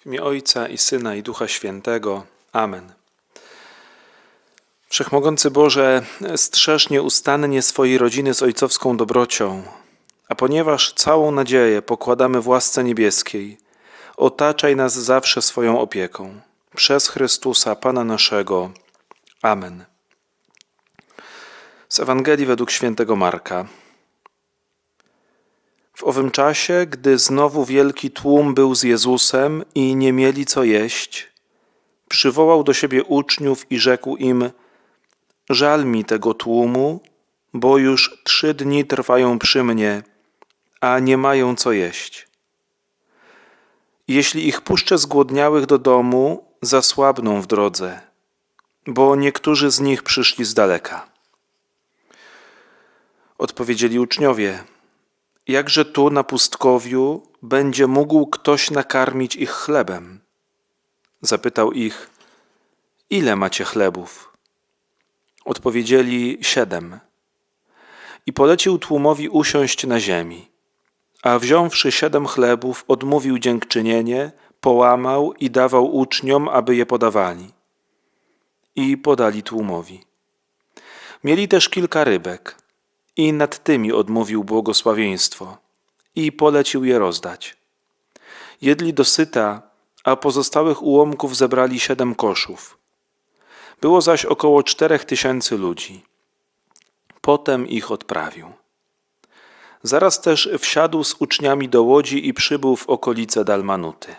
W imię Ojca i Syna i Ducha Świętego. Amen. Wszechmogący Boże, strzeż nieustannie swojej rodziny z ojcowską dobrocią, a ponieważ całą nadzieję pokładamy w łasce niebieskiej, otaczaj nas zawsze swoją opieką. Przez Chrystusa, Pana naszego. Amen. Z Ewangelii według świętego Marka. W owym czasie, gdy znowu wielki tłum był z Jezusem i nie mieli co jeść, przywołał do siebie uczniów i rzekł im: Żal mi tego tłumu, bo już trzy dni trwają przy mnie, a nie mają co jeść. Jeśli ich puszczę zgłodniałych do domu, zasłabną w drodze, bo niektórzy z nich przyszli z daleka. Odpowiedzieli uczniowie: Jakże tu na pustkowiu będzie mógł ktoś nakarmić ich chlebem? Zapytał ich: Ile macie chlebów? Odpowiedzieli: Siedem. I polecił tłumowi usiąść na ziemi. A wziąwszy siedem chlebów, odmówił dziękczynienie, połamał i dawał uczniom, aby je podawali. I podali tłumowi. Mieli też kilka rybek i nad tymi odmówił błogosławieństwo i polecił je rozdać. Jedli dosyta, a pozostałych ułomków zebrali siedem koszów. Było zaś około czterech tysięcy ludzi. Potem ich odprawił. Zaraz też wsiadł z uczniami do łodzi i przybył w okolice Dalmanuty.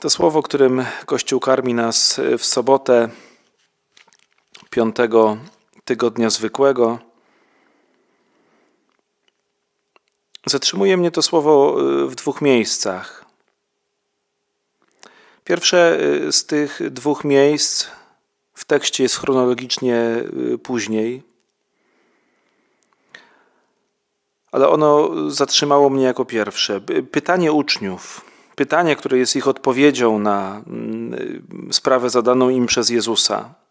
To słowo, którym Kościół karmi nas w sobotę piątego tygodnia zwykłego. Zatrzymuje mnie to słowo y, w dwóch miejscach. Pierwsze y, z tych dwóch miejsc w tekście jest chronologicznie y, później, ale ono zatrzymało mnie jako pierwsze. Pytanie uczniów, pytanie, które jest ich odpowiedzią na mm, sprawę zadaną im przez Jezusa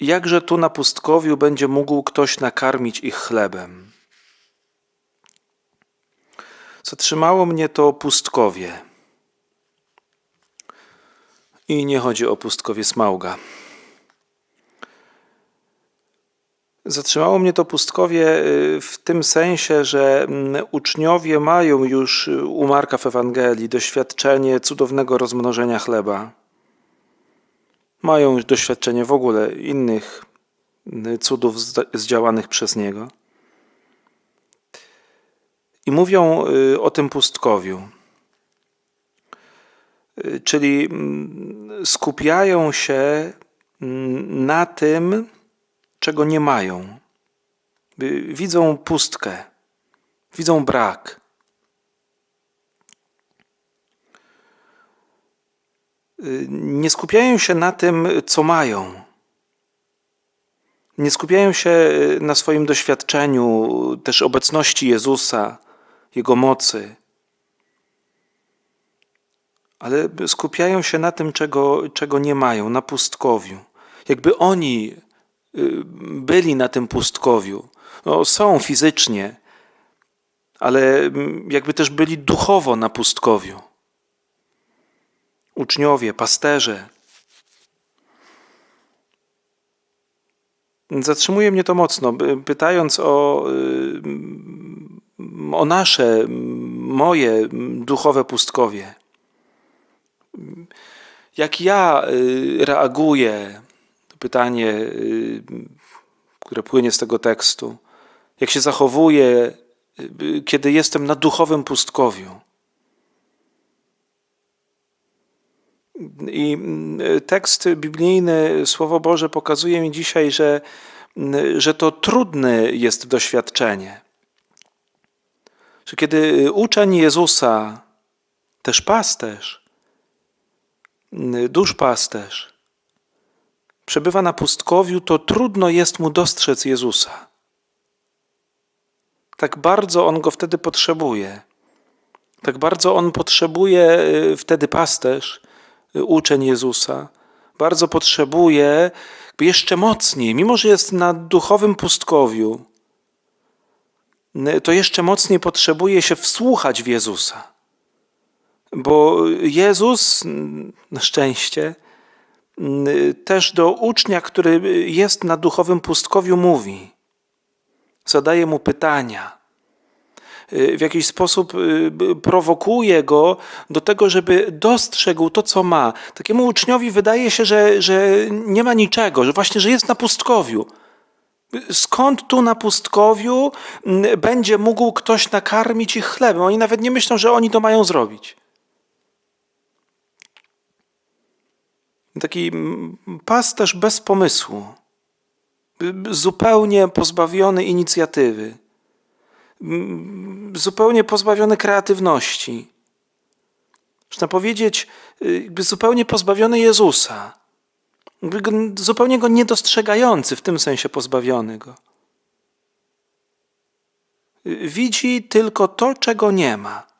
jakże tu na pustkowiu będzie mógł ktoś nakarmić ich chlebem? Zatrzymało mnie to pustkowie. I nie chodzi o pustkowie Smauga. Zatrzymało mnie to pustkowie y, w tym sensie, że mm, uczniowie mają już u Marka w Ewangelii doświadczenie cudownego rozmnożenia chleba mają już doświadczenie w ogóle innych y, cudów zdziałanych przez Niego. I mówią y, o tym pustkowiu. Y, czyli mm, skupiają się mm, na tym, czego nie mają. Widzą pustkę, widzą brak. Nie skupiają się na tym, co mają. Nie skupiają się na swoim doświadczeniu, też obecności Jezusa, Jego mocy, ale skupiają się na tym, czego, czego nie mają, na pustkowiu. Jakby oni y, byli na tym pustkowiu. No, są fizycznie, ale jakby też byli duchowo na pustkowiu uczniowie, pasterze. Zatrzymuje mnie to mocno, pytając o, y, o nasze, moje duchowe pustkowie. Jak ja y, reaguję, to pytanie, y, które płynie z tego tekstu, jak się zachowuję, kiedy jestem na duchowym pustkowiu. I mm, tekst biblijny, Słowo Boże pokazuje mi dzisiaj, że, mm, że to trudne jest doświadczenie. Że kiedy uczeń Jezusa, też pasterz, mm, duszpasterz, przebywa na pustkowiu, to trudno jest mu dostrzec Jezusa. Tak bardzo on go wtedy potrzebuje. Tak bardzo on potrzebuje y, wtedy pasterz, uczeń Jezusa, bardzo potrzebuje jeszcze mocniej, mimo że jest na duchowym pustkowiu, to jeszcze mocniej potrzebuje się wsłuchać w Jezusa. Bo Jezus, na szczęście, też do ucznia, który jest na duchowym pustkowiu, mówi, zadaje mu pytania, w jakiś sposób prowokuje go do tego, żeby dostrzegł to, co ma. Takiemu uczniowi wydaje się, że, że nie ma niczego, że właśnie, że jest na pustkowiu. Skąd tu na pustkowiu będzie mógł ktoś nakarmić ich chlebem? Oni nawet nie myślą, że oni to mają zrobić. Taki pasterz bez pomysłu, zupełnie pozbawiony inicjatywy, zupełnie pozbawiony kreatywności. Można powiedzieć, jakby zupełnie pozbawiony Jezusa, zupełnie go niedostrzegający, w tym sensie pozbawiony go. Widzi tylko to, czego nie ma.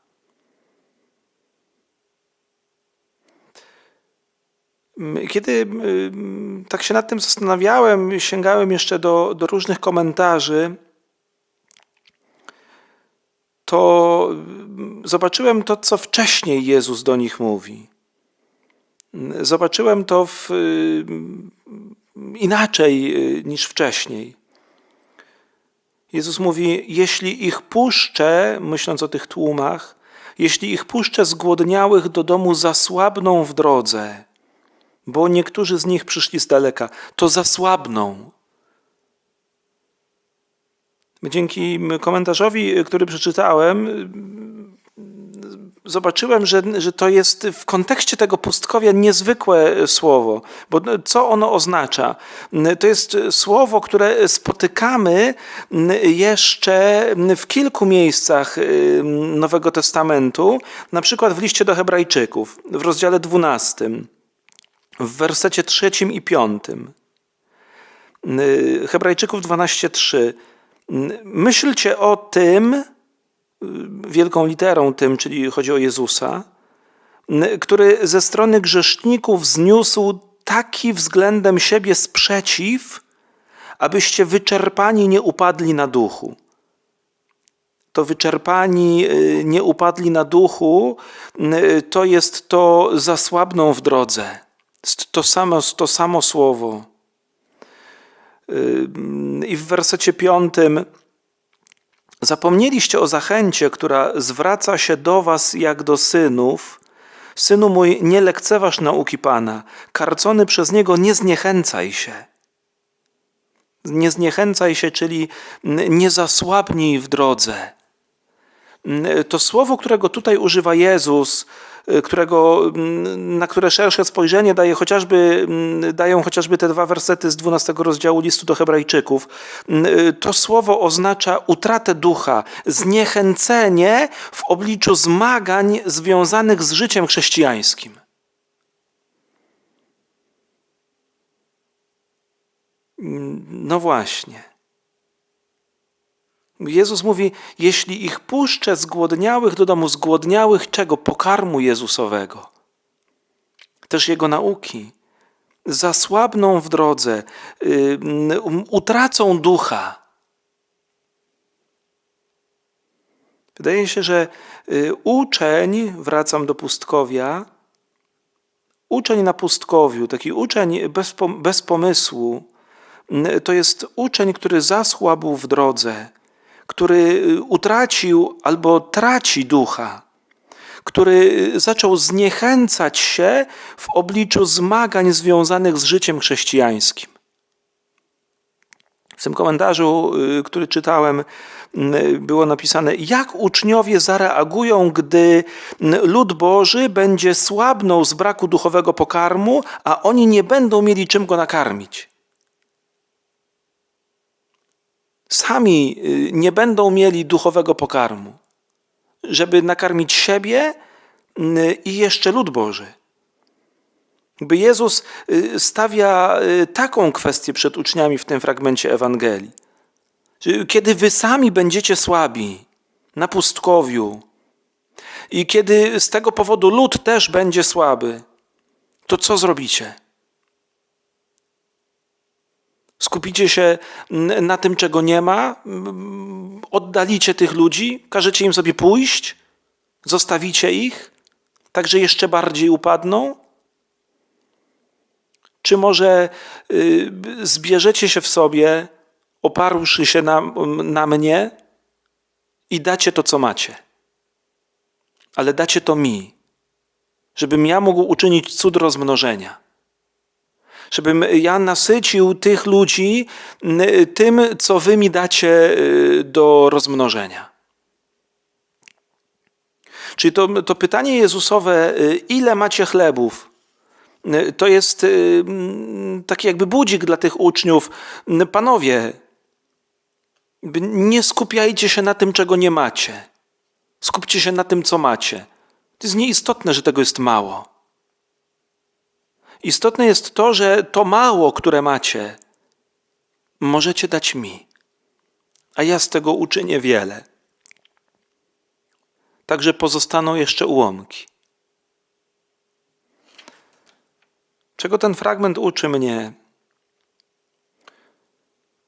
Kiedy tak się nad tym zastanawiałem, sięgałem jeszcze do, do różnych komentarzy, to zobaczyłem to, co wcześniej Jezus do nich mówi. Zobaczyłem to w, inaczej niż wcześniej. Jezus mówi: Jeśli ich puszczę, myśląc o tych tłumach, jeśli ich puszczę zgłodniałych do domu, zasłabną w drodze bo niektórzy z nich przyszli z daleka, to zasłabną. Dzięki komentarzowi, który przeczytałem, zobaczyłem, że, że to jest w kontekście tego pustkowia niezwykłe słowo. Bo co ono oznacza? To jest słowo, które spotykamy jeszcze w kilku miejscach Nowego Testamentu, na przykład w liście do Hebrajczyków, w rozdziale 12 w wersecie trzecim i piątym. Y, Hebrajczyków 12:3. Myślcie o tym, y, wielką literą tym, czyli chodzi o Jezusa, y, który ze strony grzeszników zniósł taki względem siebie sprzeciw, abyście wyczerpani nie upadli na duchu. To wyczerpani nie upadli na duchu, to jest to zasłabną w drodze to samo, to samo słowo. I w wersecie piątym zapomnieliście o zachęcie, która zwraca się do was jak do synów. Synu mój, nie lekceważ nauki Pana, karcony przez Niego nie zniechęcaj się. Nie zniechęcaj się, czyli nie zasłabnij w drodze. To słowo, którego tutaj używa Jezus, którego, mm, na które szersze spojrzenie daje chociażby, mm, dają chociażby te dwa wersety z 12 rozdziału listu do Hebrajczyków. Mm, y, to słowo oznacza utratę ducha, zniechęcenie w obliczu zmagań związanych z życiem chrześcijańskim. No właśnie. Jezus mówi, jeśli ich puszczę zgłodniałych do domu, zgłodniałych czego? Pokarmu Jezusowego. Też Jego nauki. Zasłabną w drodze, utracą ducha. Wydaje się, że y, uczeń, wracam do pustkowia, uczeń na pustkowiu, taki uczeń bez, bez pomysłu, to jest uczeń, który zasłabł w drodze który y, utracił albo traci ducha, który y, zaczął zniechęcać się w obliczu zmagań związanych z życiem chrześcijańskim. W tym komentarzu, y, który czytałem, było napisane, jak uczniowie zareagują, gdy lud Boży będzie słabnął z braku duchowego pokarmu, a oni nie będą mieli czym go nakarmić. Sami y, nie będą mieli duchowego pokarmu, żeby nakarmić siebie y, i jeszcze lud Boży. By Jezus y, stawia taką kwestię przed uczniami w tym fragmencie Ewangelii. Kiedy wy sami będziecie słabi na pustkowiu i kiedy z tego powodu lud też będzie słaby, to co zrobicie? Skupicie się na tym, czego nie ma? Oddalicie tych ludzi? Każecie im sobie pójść? Zostawicie ich? Tak, że jeszcze bardziej upadną? Czy może y, zbierzecie się w sobie, oparłszy się na, na mnie i dacie to, co macie? Ale dacie to mi, żebym ja mógł uczynić cud rozmnożenia. Żebym ja nasycił tych ludzi tym, co wy mi dacie y, do rozmnożenia. Czyli to, to pytanie Jezusowe, y, ile macie chlebów, y, to jest taki jakby budzik dla tych uczniów. Panowie, nie skupiajcie się na tym, czego nie macie. Skupcie się na tym, co macie. To jest nieistotne, że tego jest mało. Istotne jest to, że to mało, które macie, możecie dać mi, a ja z tego uczynię wiele. Także pozostaną jeszcze ułomki. Czego ten fragment uczy mnie?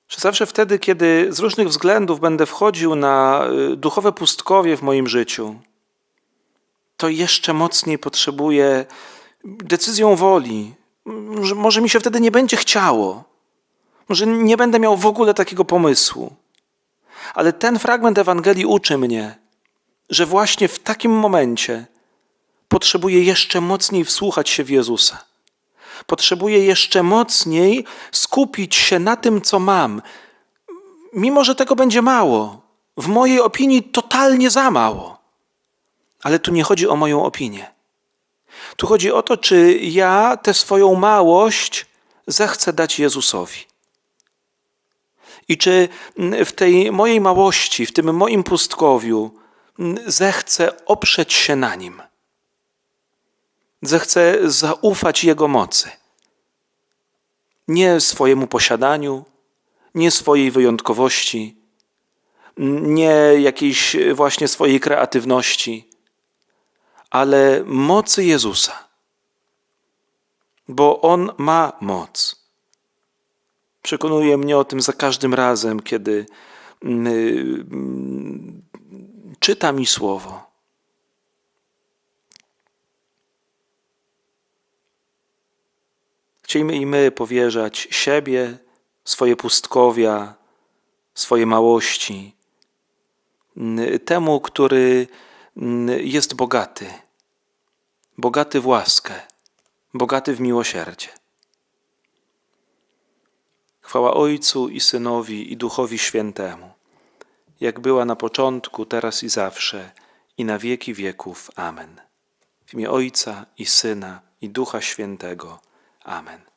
Że zawsze wtedy, kiedy z różnych względów będę wchodził na y, duchowe pustkowie w moim życiu, to jeszcze mocniej potrzebuję decyzją woli. Może, może mi się wtedy nie będzie chciało. Może nie będę miał w ogóle takiego pomysłu. Ale ten fragment Ewangelii uczy mnie, że właśnie w takim momencie potrzebuję jeszcze mocniej wsłuchać się w Jezusa. Potrzebuję jeszcze mocniej skupić się na tym, co mam, mimo że tego będzie mało. W mojej opinii totalnie za mało. Ale tu nie chodzi o moją opinię. Tu chodzi o to, czy ja tę swoją małość zechcę dać Jezusowi. I czy w tej mojej małości, w tym moim pustkowiu, zechcę oprzeć się na nim. Zechcę zaufać Jego mocy. Nie swojemu posiadaniu, nie swojej wyjątkowości, nie jakiejś właśnie swojej kreatywności, ale mocy Jezusa. Bo On ma moc. Przekonuje mnie o tym za każdym razem, kiedy mm, mm, czyta mi słowo. Chcielibyśmy i my powierzać siebie, swoje pustkowia, swoje małości mm, temu, który jest bogaty, bogaty w łaskę, bogaty w miłosierdzie. Chwała Ojcu i Synowi i Duchowi Świętemu, jak była na początku, teraz i zawsze, i na wieki wieków. Amen. W imię Ojca i Syna i Ducha Świętego. Amen.